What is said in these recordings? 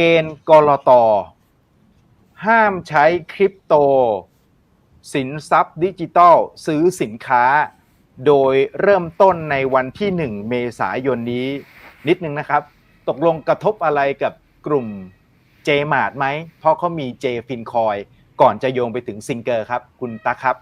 เกณฑ์กรตห้ามใช้คริปโต สินทรัพย์ดิจิทัลซื้อสินค้า โดยเริ่มต้นในวันที่ 1 เมษายนนี้ นิดนึงนะครับ ตกลงกระทบอะไรกับกลุ่ม j m a r t ไหม เพราะเขามี J f i n c o i ก่อนจะโยงไปถึงซิงเกอร์ครับ คุณตาครับ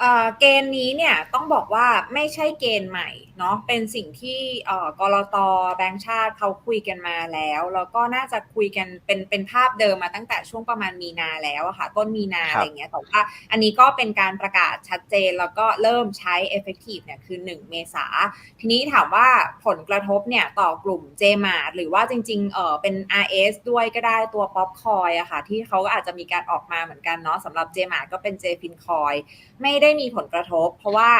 เอ่อเกณฑ์นี้เนี่ยต้องบอกว่าไม่ใช่เกณฑ์ใหม่เนาะเป็นสิ่งที่เอ่อกรตแบงก์ชาติเขาคุยกันมาแล้ว แล้วก็น่าจะคุยกันเป็นเป็นภาพเดิมมาตั้งแต่ช่วงประมาณมีนาแล้วอะค่ะ ต้นมีนาครับอะไรเงี้ยแต่ว่าอันนี้ก็เป็นการประกาศชัดเจน แล้วก็เริ่มใช้ effective เนี่ยคือ 1 เมษาทีนี้ถามว่าผลกระทบเนี่ยต่อกลุ่ม j m a r t หรือว่าจริงๆเออเป็น RS ด้วยก็ได้ตัว Popcoin อะค่ะที่เขาก็อาจจะมีการออกมาเหมือนกันเนาะสำหรับ j m a r t ก็เป็น JFinCoin ไม่ได้ไมีผลกระทบ เพราะว่า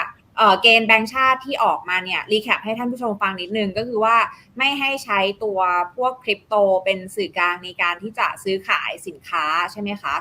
เกณฑ์แบงค์ชาติที่ออกมาเนี่ยรีแคปให้ท่านผู้ชมฟังนิดนึงก็คือว่าไม่ให้ใช้ตัวพวกคริปโตเป็นสื่อกลางในการที่จะซื้อขายสินค้าใช่ไหมคะ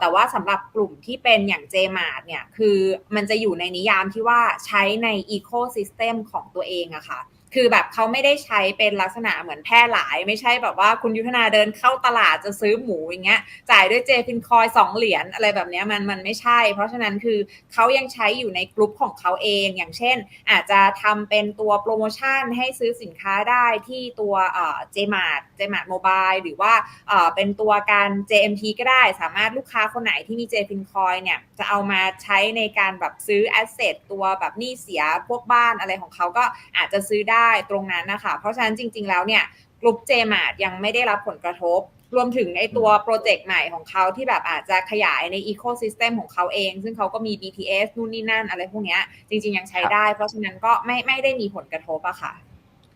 แต่ว่าสำหรับกลุ่มที่เป็นอย่าง j m a r t เนี่ยคือมันจะอยู่ในนิยามที่ว่าใช้ใน Ecosystem ของตัวเองอะค่ะ คือแบบเขาไม่ได้ใช้เป็นลักษณะเหมือนแพร่หลาย ไม่ใช่แบบว่าคุณยุทธนาเดินเข้าตลาดจะซื้อหมูอย่างเงี้ยจ่ายด้วยเจฟินคอยสองเหรียญอะไรแบบเนี้ยมันมันไม่ใช่ เพราะฉะนั้นคือเขายังใช้อยู่ในกลุ่มของเขาเองอย่างเช่น อาจจะทำเป็นตัวโปรโมชั่นให้ซื้อสินค้าได้ที่ตัวเอ่อ JMart JMart Mobile หรือว่าเออเป็นตัวการ JMT ก็ได้สามารถลูกค้าคนไหนที่มี JFin Coin เนี่ยจะเอามาใช้ในการแบบซื้อ asset ตัวแบบหนี้เสียพวกบ้านอะไรของเขาก็อาจจะซื้อได้ตรงนั้นนะคะ เพราะฉะนั้นจริง ๆ แล้วเนี่ยกลุ่ม JMart ยังไม่ได้รับผลกระทบ รวมถึงไอตัวโปรเจกต์ใหม่ของเขาที่แบบอาจจะขยายใน Ecosystem ของเขาเอง ซึ่งเขาก็มี BTS นู่นนี่นั่นอะไรพวกเนี้ยจริง ๆ ยังใช้ได้ เพราะฉะนั้นก็ไม่ไม่ได้มีผลกระทบอะค่ะ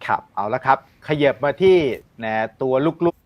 ครับ เอาละครับ ขยับมาที่นะตัวลูก